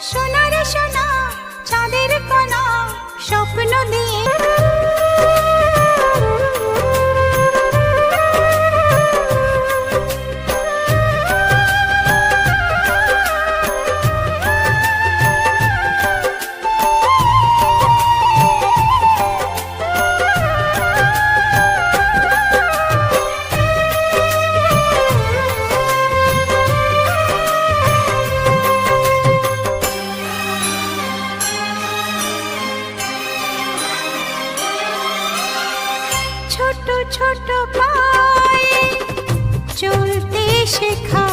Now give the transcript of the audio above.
সোনার সোনা চাঁদের কণা স্বপ্ন দিয়ে। ছোট ছোট পায়ে চলতে শেখা